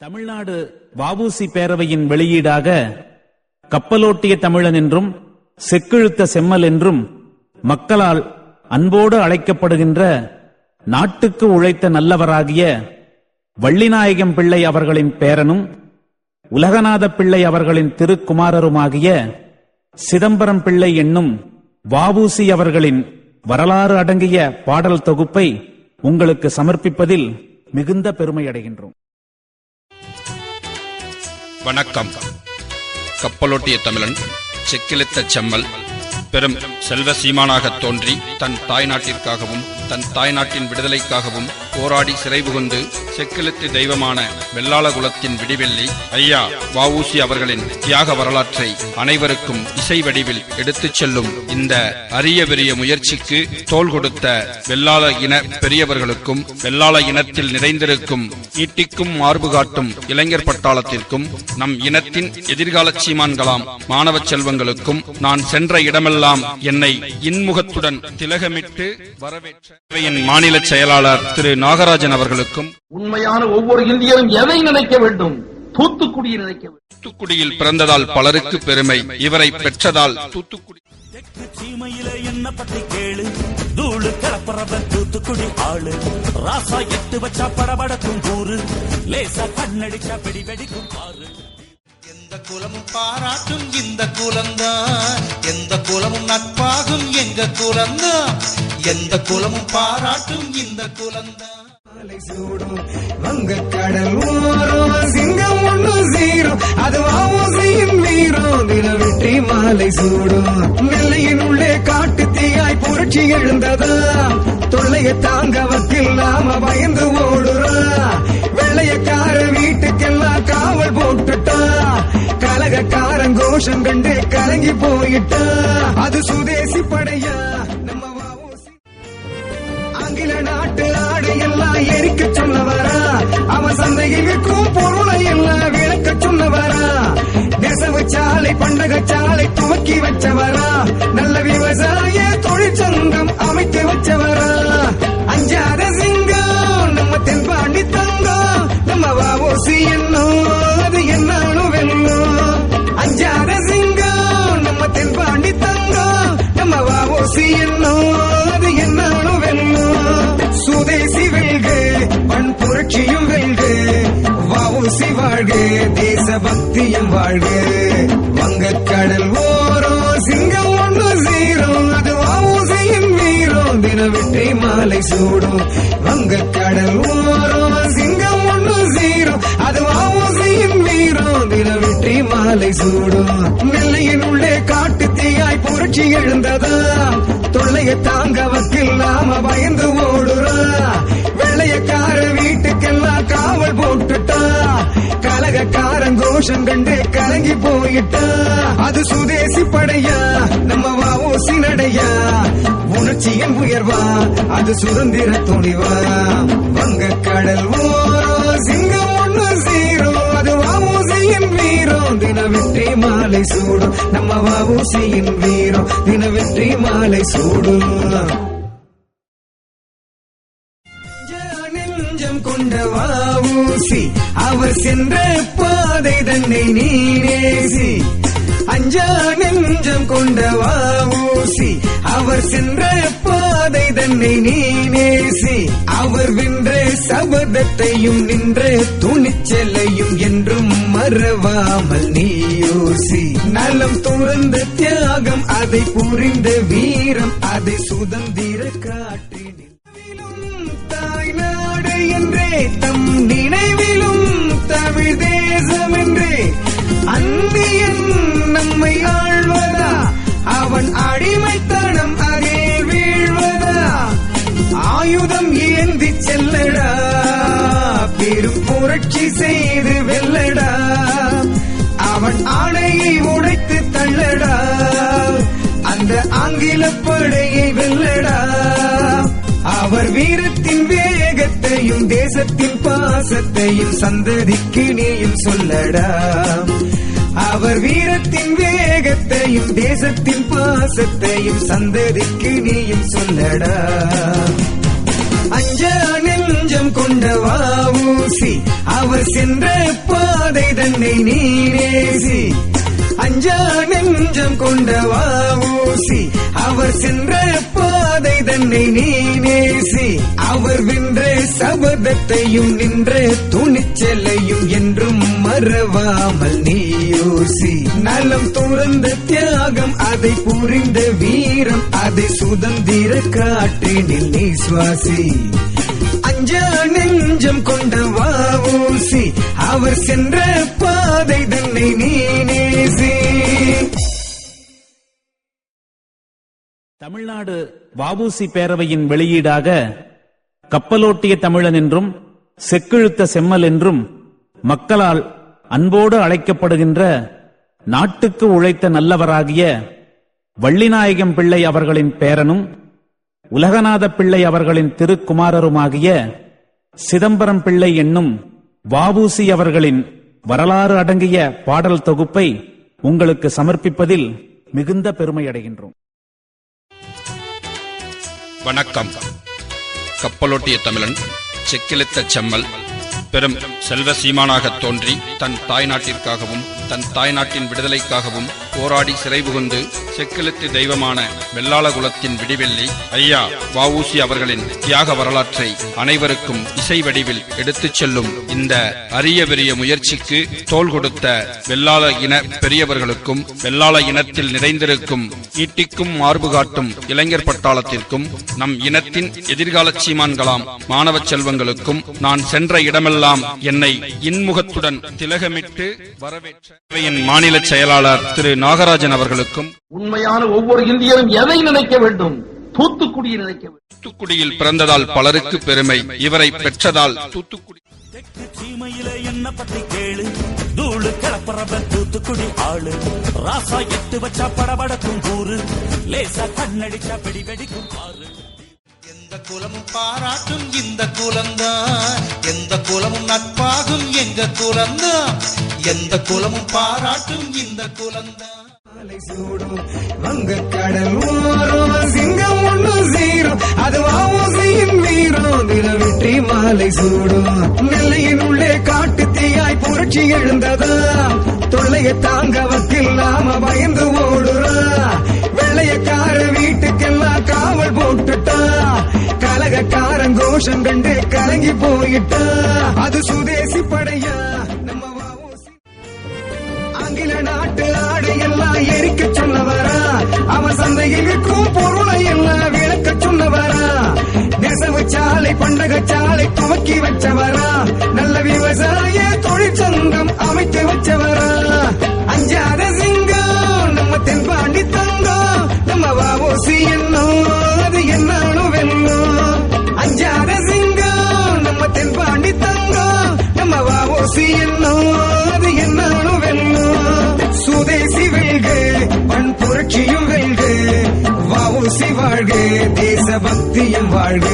தமிழ்நாடு வஉசி பேரவையின் வெளியீடாக கப்பலோட்டிய தமிழன் என்றும் செக்கிழுத்த செம்மல் என்றும் மக்களால் அன்போடு அழைக்கப்படுகின்ற நாட்டுக்கு உழைத்த நல்லவராகிய வள்ளிநாயகம் பிள்ளை அவர்களின் பேரனும் உலகநாத பிள்ளை அவர்களின் திருக்குமாரருமாகிய சிதம்பரம் பிள்ளை என்னும் வஉசி அவர்களின் வரலாறு அடங்கிய பாடல் தொகுப்பை உங்களுக்கு சமர்ப்பிப்பதில் மிகுந்த பெருமையடைகின்றோம். வணக்கம். கப்பலோட்டிய தமிழன் செக்கிழுத்த செம்மல் பெரும் செல்வ சீமானாக தோன்றி தன் தாய்நாட்டிற்காகவும் தன் தாய்நாட்டின் விடுதலைக்காகவும் போராடி சிறை புகுந்து செக்கிழுத்து தெய்வமான வெள்ளாள குலத்தின் விடிவெள்ளி ஐயா வவுசி அவர்களின் தியாக வரலாற்றை அனைவருக்கும் இசை வடிவில் எடுத்துச் செல்லும் இந்த அரிய பெரிய முயற்சிக்கு தோல் கொடுத்த வெள்ளாள இன பெரியவர்களுக்கும் வெள்ளாள இனத்தில் நிறைந்திருக்கும் ஈட்டிக்கும் மார்பு காட்டும் இளைஞர் பட்டாளத்திற்கும் நம் இனத்தின் எதிர்கால சீமான்களாம் மாணவ செல்வங்களுக்கும் நான் சென்ற இடமெல்லாம் என்னை இன்முகத்துடன் திலகமிட்டு வரவேற்ற மாநில செயலாளர் திரு நாகராஜன் அவர்களுக்கும் உண்மையான ஒவ்வொரு இந்தியரும் எதை நினைக்க வேண்டும்? தூத்துக்குடியை நினைக்க வேண்டும். தூத்துக்குடியில் பிறந்ததால் பலருக்கு பெருமை. இவரை பெற்றதால் தூத்துக்குடி தெற்கு சீமையில என்ன பத்தி கேளு? தூளு கலப்பறவன் தூத்துக்குடி ஆளு. ராசா எட்டு வச்சா படபடக்கும் கூறு லேசா கண்ணடிச்சா வெடி வெடிக்கும் பாரு. எந்த குலமும் பாராட்டும் இந்த குலம்தான். எந்த குலமும் நட்பாகும் எங்க குலம்தான். எந்த குலமும் பாராட்டும் இந்த குலம்தான். மாலை சூடும். வங்கக்கடல் ஓரம் சிங்கம் ஒண்ணு சீரும். அது வாமோசையின் வீரம் தின வெற்றி மாலை சூடும். நெல்லையின் உள்ளே காட்டு தீயாய் புரட்சி எழுந்ததா? தொல்லைய தாங்க வக்கில்லாம பயந்து ஓடுறா. வெள்ளையக்கார வீட்டுக்கெல்லாம் காவல் போட்டுட்டா. கலகக்காரன் கோஷம் கண்டு கலங்கி போயிட்டா. அது சுதேசி படையா? சாலை பண்டக சாலை துவக்கி வச்சவரா? நல்ல விவசாய தொழிற்சங்கம் அமைத்து வச்சவரா? அஞ்சாத சிங்கம் நம்ம தென்பாண்டி தங்கம் நம்ம வாவோசி என்னோ அது என்னாலும் வெல்லும் அஞ்சாத சிங்கம் நம்ம தென்பாண்டி தங்கம் நம்ம வாவோசி என்னோ அது என்னாலும் வெல்லும் சுதேசி வெல்கு பண் புரட்சியும் வெல்கு வாவோசி வாழ்க தேசபக்தியும் வாழ்க. வங்கக்கடல் ஓரம் சிங்கம் ஒன்று சீரும். அது வாவோசியின் வீரம் தின வெற்றி மாலை சூடும். வங்கக்கடல் ஓரம் சிங்கம் ஒன்று சீரும். அது வாவோசியின் வீரம் தின வெற்றி மாலை சூடும். நெல்லையின் உள்ளே காட்டு தீயாய் புரட்சி எழுந்ததா? தொல்லையை தாங்க வக்கில்லாம பயந்து ஓடுறா. கலகக்காரன் கோஷம் கண்டு கலங்கி போயிட்டா. அது சுதேசி படையா நம்ம வாவோசி நடையா. உணர்ச்சியின் உயர்வா அது சுதந்திர துணிவா. வங்க கடல் ஓரம் சிங்கம் ஒண்ணு சீரும் அது வாவூசியின் வீரம் தின வெற்றி மாலை சூடும் நம்ம வாவூசியின் வீரம் தின வெற்றி மாலை சூடும். வாவூசி அவர் சென்ற பாதை தன்னை நீ நேசி. அஞ்சா நெஞ்சம் கொண்ட வாவூசி அவர் சென்ற பாதை தன்னை நீ நேசி. அவர் வென்ற சபதத்தையும் நின்ற துணிச்சலையும் என்றும் மறவாமல் நீ யோசி. நலம் துறந்த தியாகம் அதை புரிந்த வீரம் அதை சுதந்திர காற்றினில். தாய் நாடு என்றே தம் நினை புரட்சி செய்து வெல்லடா. அவன் ஆணையை உடைத்து தள்ளடா. அந்த ஆங்கில படையை வெல்லடா. அவர் வீரத்தின் வேகத்தையும் தேசத்தின் பாசத்தையும் சந்ததிக்கு நீயும் சொல்லடா. அவர் வீரத்தின் வேகத்தையும் தேசத்தின் பாசத்தையும் சந்ததிக்கு நீயும் சொல்லடா. அஞ்சா நெஞ்சம் கொண்ட வாவூசி அவர் சென்ற பாதை தன்னை நீ நேசி. அஞ்சா நெஞ்சம் கொண்ட வாவூசி. அவர் சென்ற பாதை தன்னை நீ நேசி. அவர் வென்ற சபதத்தையும் நின்ற துணிச்சலையும் என்றும் மறவாமல் நீ யோசி. நலம் துறந்த தியாகம் அதை புரிந்த வீரம் அதை சுதந்திர காற்றினில் நீ சுவாசி. அஞ்சா நெஞ்சம் கொண்ட வாவூசி. அவர் சென்ற பாதை தன்னை நீ நேசி தமிழ்நாடு வாவூசி பேரவையின் வெளியீடாக கப்பலோட்டிய தமிழன் என்றும் செக்கிழுத்த செம்மல் என்றும் மக்களால் அன்போடு அழைக்கப்படுகின்ற நாட்டுக்கு உழைத்த நல்லவராகிய வள்ளிநாயகம் பிள்ளை அவர்களின் பேரனும் உலகநாத பிள்ளை அவர்களின் திருக்குமாரருமாகிய சிதம்பரம் பிள்ளை என்னும் வாபூசி அவர்களின் வரலாறு அடங்கிய பாடல் தொகுப்பை உங்களுக்கு சமர்ப்பிப்பதில் மிகுந்த பெருமை அடைகின்றோம் வணக்கம். கப்பலோட்டிய தமிழன் செக்கிழுத்த செம்மல் பெரும் செல்வ சீமானாக தோன்றி தன் தாய் நாட்டிற்காகவும் தன் தாய்நாட்டின் விடுதலைக்காகவும் போராடி சிறை புகுந்து செக்கிழத்து தெய்வமான வெள்ளாள குலத்தின் விடிவெள்ளி ஐயா வஉசி அவர்களின் தியாக வரலாற்றை அனைவருக்கும் இசை வடிவில் எடுத்துச் செல்லும் இந்த அரிய பெரிய முயற்சிக்கு தோல் கொடுத்த வெள்ளாள இன பெரியவர்களுக்கும் வெள்ளாள இனத்தில் நிறைந்திருக்கும் ஈட்டிக்கும் மார்பு காட்டும் இளைஞர் பட்டாளத்திற்கும் நம் இனத்தின் எதிர்கால சீமான்களாம் மாணவ செல்வங்களுக்கும் நான் சென்ற இடமெல்லாம் என்னை இன்முகத்துடன் திலகமிட்டு வரவேற்ற மாநில செயலாளர் திரு நாகராஜன் அவர்களுக்கும் உண்மையான ஒவ்வொரு இந்தியரும் எதை நினைக்க வேண்டும்? தூத்துக்குடியை நினைக்க வேண்டும். தூத்துக்குடியில் பிறந்ததால் பலருக்கு பெருமை. இவரை பெற்றதால் தூத்துக்குடி தெற்கு சீமையில என்ன பத்தி கேளு? தூளு கிளப்புறவன் தூத்துக்குடி ஆளு. ராசா எட்டு வச்சா படபடக்கும் கூறு லேசா கண்ணடிச்சா வெடி வெடிக்கும் ஆறு எந்த குலமும் பாராட்டும் இந்த குலம்தான். எந்த குலமும் நட்பாகும் எங்க குலம்தான். எந்த குலமும் பாராட்டும் இந்த குலம்தான் மாலை சூடும் வங்கக் கடல் ஓரம் சிங்கம் ஒண்ணு சீரும் அது வாவோசையின் வீரம் தின மாலை சூடும் நெல்லையின் உள்ளே காட்டு தீயாய் புரட்சி எழுந்ததா தொல்லையை தாங்க வக்கில்லாம பயந்து ஓடுறா வெள்ளையக்கார வீட்டுக்கெல்லாம் காவல் போட்டுட்டா கலகக்காரன் கோஷம் கண்டு கலங்கி போயிட்டா அது சுதேசி படையா நெசவு சாலை பண்டக சாலை துவக்கி வச்சவரா. நல்ல விவசாய தொழிற்சங்கம் அமைத்து வச்சவரா. அஞ்சாத சிங்கம் நம்ம தென்பாண்டி தங்கம் நம்ம வாவோசி என்னோ அது என்னாலும் வெல்லும் அஞ்சாத சிங்கம் நம்ம தென்பாண்டி தங்கம் நம்ம வாவோசி என்னோ அது என்னாலும் வெல்லும் சுதேசி வெல்க பண் புரட்சியும் வெல்க வாவோசி வாழ்க தேசபக்தியும் வாழ்க.